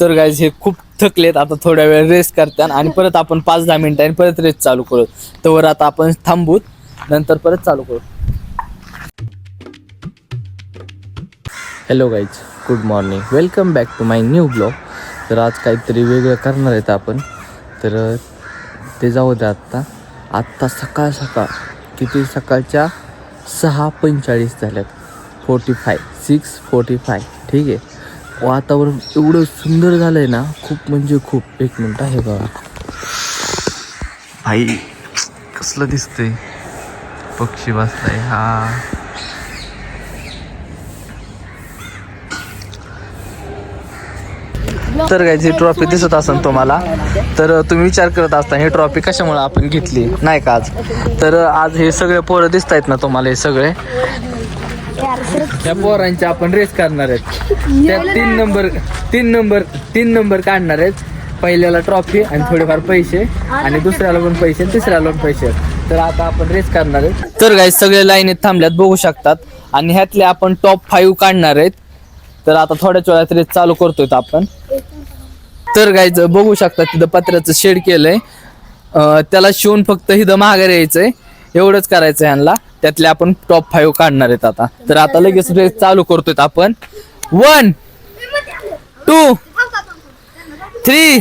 तर गाईज हे खूप थकलेत. आता थोड्या वेळ रेस्ट करतात आणि परत आपण पाच दहा मिनिटांनी परत रेस्ट चालू करू. तर आता आपण थांबूत. नंतर परत चालू करू. Hello guys good morning welcome back to my new blog तर आज काहीतरी वेगळं करणार आहेत आपण. तर ते जाऊ द्या आत्ता. आत्ता सकाळ सकाळ. किती? सकाळच्या सहा पंचेचाळीस झाल्यात. Forty five six forty five ठीक आहे? वातावरण एवढं सुंदर झालं आहे ना खूप म्हणजे खूप. एक मिनटं आहे बघा. भाई कसलं दिसतंय? पक्षी बसलाय हा. तर काय ही ट्रॉफी दिसत असेल तुम्हाला. तर तुम्ही विचार करत असता ही ट्रॉफी कशामुळे आपण घेतली? नाही का आज? तर आज हे सगळे पोरं दिसत आहेत ना तुम्हाला हे सगळे? त्या पोरांचे आपण रेस करणार आहेत. त्या तीन नंबर तीन नंबर तीन नंबर काढणार आहेत. पहिल्याला ट्रॉफी आणि थोडेफार पैसे आणि दुसऱ्याला पण पैसे आणि तिसऱ्याला पण पैसे तर आता आपण रेस करणार आहेत. तर काय सगळे लाईनीत थांबल्यात बघू शकतात. आणि ह्यातले आपण टॉप फाईव्ह काढणार आहेत. तर आता थोड्याच वेळात रेस चालू करतोय आपण. तर गायचं बघू शकता तिथं पत्र्याचं शेड केलंय. त्याला शिवून फक्त हिथं माघारी यायचंय. एवढंच करायचं ह्यांना. त्यातले आपण टॉप फाईव्ह काढणार आहेत आता. तर आता लगेच रेस चालू करतोय आपण. वन टू थ्री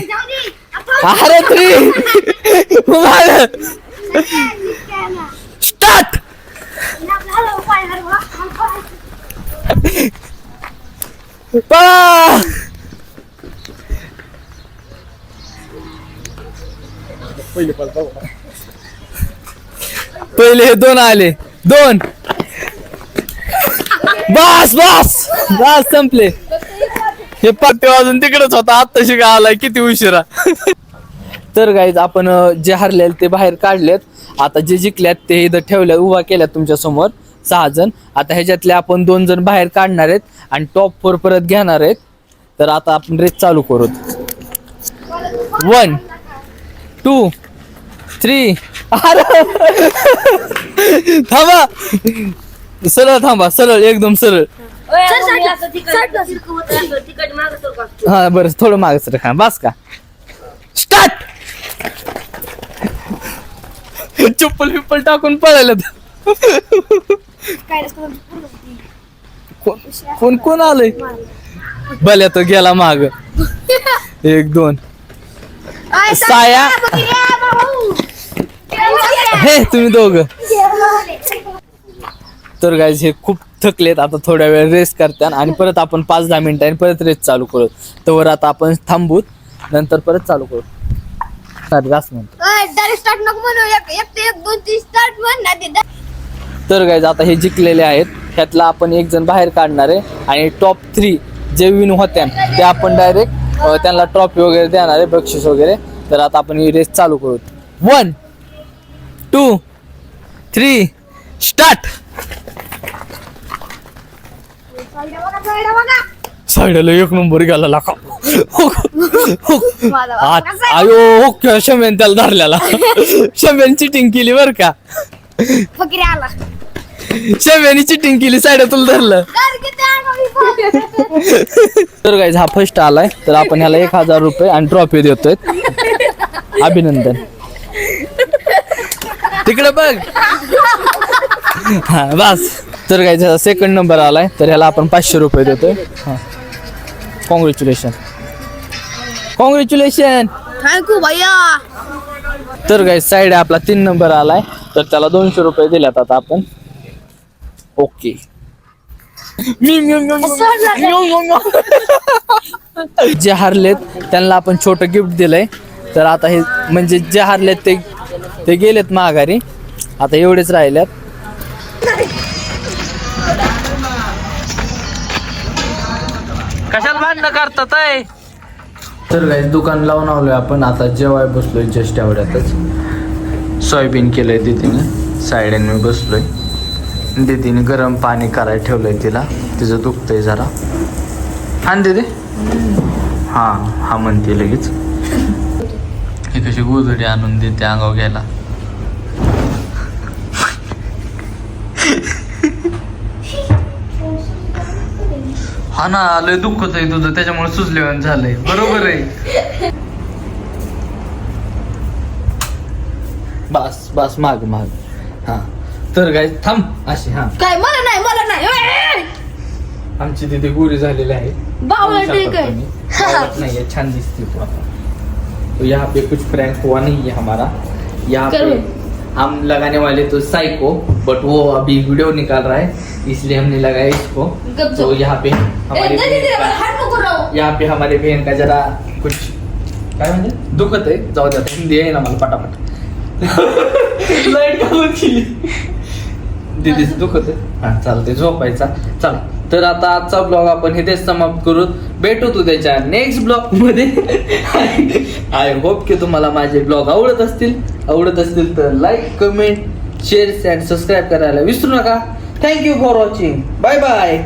अरे थ्री स्टार्ट पहिले पहिले हे दोन आले. दोन. बस बस. बस संपले. हे पत्ते वाजून तिकडेच होता. आत्ता शिका आलाय? किती उशिरा तर गाईज आपण जे हरलेले ते बाहेर काढलेत. आता जे जिंकल्यात ते इथं ठेवल्या उभा केल्यात तुमच्यासमोर. सहा जण. आता ह्याच्यातले आपण दोन जण बाहेर काढणार आहेत आणि टॉप फोर परत घेणार आहेत. तर आता आपण रेस चालू करू वन टू थ्री थांबा. सरळ थांबा सरळ एकदम सरळ. हा बरं थोडं माग सर खा. बस का. स्टार्ट. चप्पल बिप्पल टाकून पळायला कोण कोण आलंय? भल्या तो गेला माग. एक दोन. साया. हे तुम्ही दोघं. तर गाईज हे खूप थकलेत. आता थोड्या वेळ रेस्ट करतात आणि परत आपण पाच दहा मिनिटांनी परत रेस्ट चालू करू. तर आता आपण थांबूत नंतर परत चालू करू. तर गाईज आता हे जिंकलेले आहेत. त्यातला आपण एक जण बाहेर काढणार आहे. आणि टॉप थ्री जे विन होत्या ते आपण डायरेक्ट त्यांना ट्रॉफी वगैरे देणार आहे बक्षीस वगैरे. तर आता आपण ही रेस चालू करू. One two three start. साईडला एक नंबर गेला लाखा? आयो ओके शम्यान त्याला धरल्याला शम्यान चिटिंग केली बर का? फकीर आला. शम्यानी चिटिंग केली साईड तुला धरलं. तर गाईज हा फर्स्ट आलाय. तर आपण ह्याला एक हजार रुपये आणि ट्रॉफी देतोय. अभिनंदन. तिकडे बघ. हा बस. तर गाईज ह्याचा सेकंड नंबर आलाय तर ह्याला आपण पाचशे रुपये देतोय. हा. कॉंग्रॅच्युलेशन कॉंग्रॅच्युलेशन थँक्यू भैया. तर गाईज साईड आपला तीन नंबर आलाय तर त्याला दोनशे रुपये दिल्यात आता आपण. ओके जे हारलेत त्यांना आपण छोटं गिफ्ट दिलंय. तर आता हे म्हणजे जे हारलेत ते ते गेलेत माघारी. आता एवढेच राहिल्यात. कशाला भांडणं करतात आहे तर काही दुकान लावून आलोय आपण. आता जेवाय बसलोय जस्ट एवढ्यातच. सोयाबीन केलंय दीदीने. साईडने मी बसलोय. दीदीने गरम पाणी करायला ठेवलंय तिला. तिचं दुखतंय जरा. हा दीदी. हा हा म्हणते लगेच. ही कशी गोधडी आणून देते अंगावर घ्यायला. हा ना लय दुःखच आहे तुझं. त्याच्यामुळे सुचलेवन झालंय. बरोबर आहे. बस बस माग माग. हा. तर काय थांब. अशी हा. काय मला नाही मला नाही. ए, आमची तिथे गोरी झालेली आहे. बावळट काय? छान दिसते तू. आता तो यहाँ पे कुछ प्रैंक हुआ नहीं है हमारा. यहाँ पे करो। हम लगाने वाले तो साइको बट वो अभी वीडियो निकाल रहा है इसलिए हमने लगाया इसको। तो। यहाँ पे हमारे का-. यहाँ पे हमारे बहन का जरा कुछ काय म्हणजे? दुखत आहे? जाऊ द्या हिंदी आहे ना मला पटापट. लाइट काढून केली? दीदी दुखत आहे? हा चालते झोपायचा. चल तर आता आजचा ब्लॉग आपण इथेच समाप्त करू. भेटू तू त्याच्या नेक्स्ट ब्लॉगमध्ये. आय होप की तुम्हाला माझे ब्लॉग आवडत असतील. आवडत असतील तर like comment shares and subscribe करायला विसरू नका. Thank you for watching bye bye